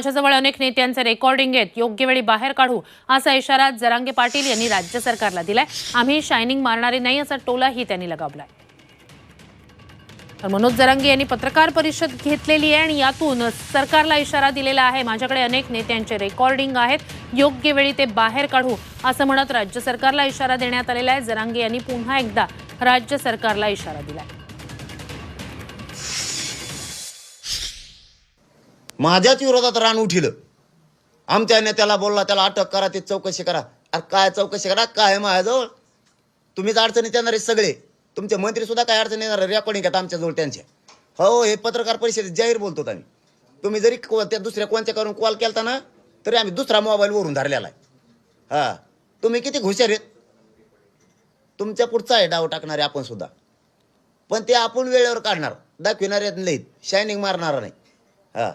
माझ्याजवळ अनेक नेत्यांचे रेकॉर्डिंग आहेत. योग्य वेळी बाहेर काढू असा इशारा जरांगे पाटील यांनी राज्य सरकारला दिलाय. आम्ही शायनिंग मारणारे नाही असा टोलाही त्यांनी लगावलाय. तर मनोज जरांगे यांनी पत्रकार परिषद घेतलेली आहे आणि यातून सरकारला इशारा दिलेला आहे. माझ्याकडे अनेक नेत्यांचे रेकॉर्डिंग आहेत. योग्य वेळी ते बाहेर काढू असं म्हणत राज्य सरकारला इशारा देण्यात आलेला आहे. जरांगे यांनी पुन्हा एकदा राज्य सरकारला इशारा दिलाय. माझ्याच विरोधात रान उठिलं. आमच्या नेत्याला बोलला त्याला अटक करा ते चौकशी करा. अरे काय चौकशी करा? काय आहे माझ्याजवळ? तुम्हीच अडचणीत येणार आहे सगळे. तुमचे मंत्री सुद्धा काय अडचणी येणार रेकॉर्डिंग आहेत आमच्याजवळ त्यांचे हो हे पत्रकार परिषदेत जाहीर बोलतो आम्ही. तुम्ही जरी त्या दुसऱ्या कोणत्या करून कॉल केला ना तरी आम्ही दुसरा मोबाईल वरून धरलेला आहे. हा. तुम्ही किती हुशार आहेत? तुमच्या पुढचा आहे डाव टाकणारे आपण सुद्धा. पण ते आपण वेळेवर काढणार. दाखविणारे नाहीत शायनिंग मारणार नाही. हा.